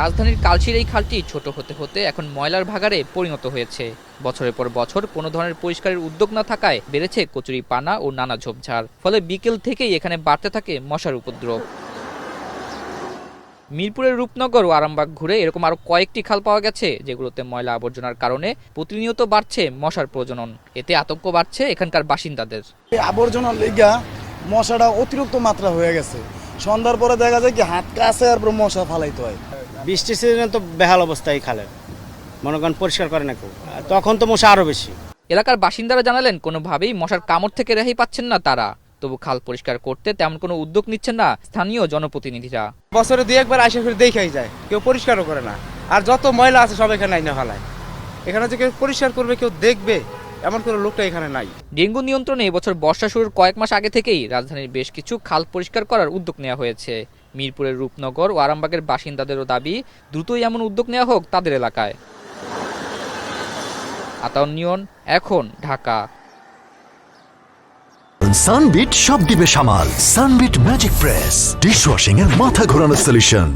রাজধানীর কালশির এই খালটি ছোট হতে হতে এখন ময়লার ভাগারে পরিণত হয়েছে। বছরের পর বছর কোনো ধরনের পরিষ্কারের উদ্যোগ না থাকায় বেড়েছে কচুরি পানা ও নানা ঝোপঝাড়। ফলে বিকেল থেকেই এখানে বাড়তে থাকে মশার উপদ্রব। মিরপুরের রূপনগর ও আরামবাগ ঘুরে এরকম আরও কয়েকটি খাল পাওয়া গেছে, যেগুলোতে ময়লা আবর্জনার কারণে প্রতিনিয়ত বাড়ছে মশার প্রজনন। এতে আতঙ্ক বাড়ছে এখানকার বাসিন্দাদের। আবর্জনার লেগা মশাটা অতিরিক্ত মাত্রা হয়ে গেছে। সন্ধ্যার পরে দেখা যায় কি হাত কাছে আর মশা ফালাইতে হয়। বৃষ্টির সিজনে তো বেহাল অবস্থায় খালের মনে করেন পরিষ্কার করে না কেউ। তখন তো মশা আরও বেশি। এলাকার বাসিন্দারা জানালেন কোনোভাবেই মশার কামড় থেকে রেহাই পাচ্ছেন না তারা। তবু খাল পরিষ্কার করতে তেমন কোনো উদ্যোগ নিচ্ছেন না স্থানীয় জনপ্রতিনিধিরা। বছরে দুই একবার আসে ফিরে দেখাই যায়। কেউ পরিষ্কারও করে না। আর যত ময়লা আছে সব এখানে আইনে ফেলায়। এখানে যে কেউ পরিষ্কার করবে কেউ দেখবে এমন কোনো লোকটা এখানে নাই। ডেঙ্গু নিয়ন্ত্রণে এবছর বর্ষা শুরুর কয়েক মাস আগে থেকেই রাজধানীর বেশ কিছু খাল পরিষ্কার করার উদ্যোগ নেওয়া হয়েছে। মিরপুরের রূপনগর ও আরামবাগের বাসিন্দাদেরও দাবি, দ্রুতই এমন উদ্যোগ নেওয়া হোক তাদের এলাকায়। আতাউন নিয়ন, এখন ঢাকা। সানবিট সব দিবে সামাল। সানবিট ম্যাজিক প্রেস ডিশওয়াশিং এর মাথা ঘোরানোর সলিউশন